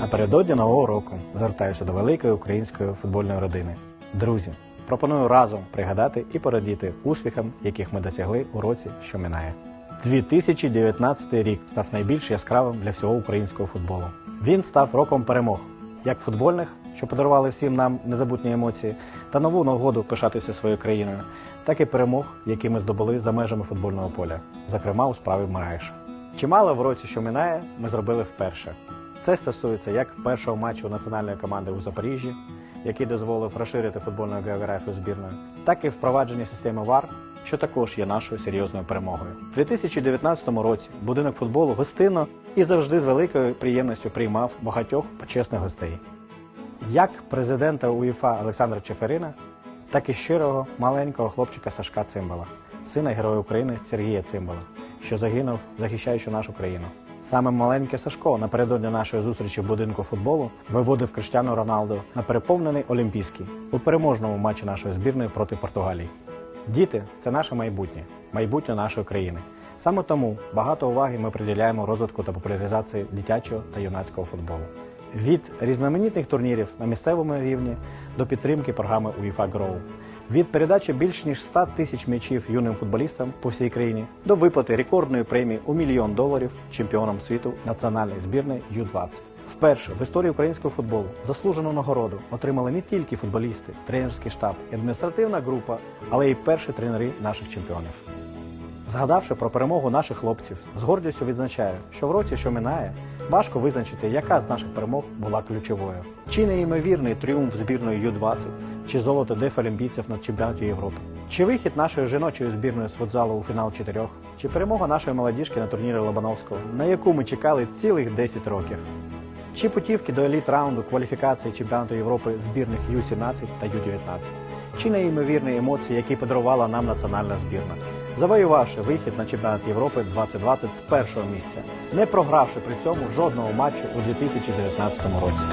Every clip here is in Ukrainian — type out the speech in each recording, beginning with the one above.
Напередодні нового року звертаюся до великої української футбольної родини. Друзі, пропоную разом пригадати і порадіти успіхам, яких ми досягли у році, що минає. 2019 рік став найбільш яскравим для всього українського футболу. Він став роком перемог, як футбольних, що подарували всім нам незабутні емоції, та нову нагоду пишатися своєю країною, так і перемог, які ми здобули за межами футбольного поля, зокрема у справі Мараїша. Чимало в році, що минає, ми зробили вперше. Це стосується як першого матчу національної команди у Запоріжжі, який дозволив розширити футбольну географію збірної, так і впровадження системи ВАР, що також є нашою серйозною перемогою. У 2019 році будинок футболу гостинно і завжди з великою приємністю приймав багатьох почесних гостей. Як президента УЄФА Олександра Чеферина, так і щирого маленького хлопчика Сашка Цимбала, сина Героя України Сергія Цимбала, що загинув, захищаючи нашу країну. Саме маленький Сашко напередодні нашої зустрічі в будинку футболу виводив Криштиану Роналду на переповнений Олімпійський у переможному матчі нашої збірної проти Португалії. Діти це наше майбутнє, майбутнє нашої країни. Саме тому багато уваги ми приділяємо розвитку та популяризації дитячого та юнацького футболу. Від різноманітних турнірів на місцевому рівні до підтримки програми UEFA Grow. Від передачі більш ніж 100 тисяч м'ячів юним футболістам по всій країні до виплати рекордної премії у мільйон доларів чемпіонам світу національної збірної Ю-20. Вперше в історії українського футболу заслужену нагороду отримали не тільки футболісти, тренерський штаб і адміністративна група, але й перші тренери наших чемпіонів. Згадавши про перемогу наших хлопців, з гордістю відзначаю, що в році, що минає, важко визначити, яка з наших перемог була ключовою. Чи неймовірний тріумф збірної Ю-20, чи золото дефолімпійців на чемпіонаті Європи, чи вихід нашої жіночої збірної з футзалу у фінал чотирьох, чи перемога нашої молодіжки на турнірі Лобановського, на яку ми чекали цілих 10 років. Чи путівки до еліт раунду кваліфікації чемпіонату Європи збірних Ю-17 та Ю-19? Чи неймовірні емоції, які подарувала нам національна збірна, завоювавши вихід на чемпіонат Європи 2020 з першого місця, не програвши при цьому жодного матчу у 2019 році.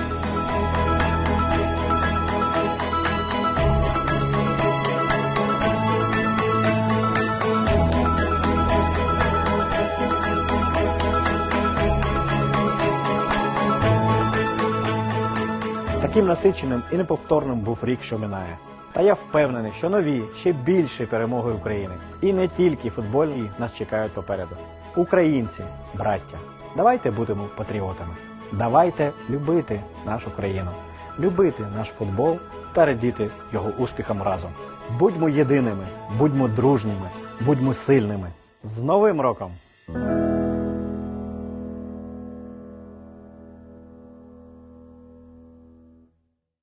Таким насиченим і неповторним був рік, що минає. Та я впевнений, що нові, ще більші перемоги України. І не тільки футбольні нас чекають попереду. Українці, браття, давайте будемо патріотами. Давайте любити нашу країну, любити наш футбол та радіти його успіхам разом. Будьмо єдиними, будьмо дружніми, будьмо сильними. З Новим роком!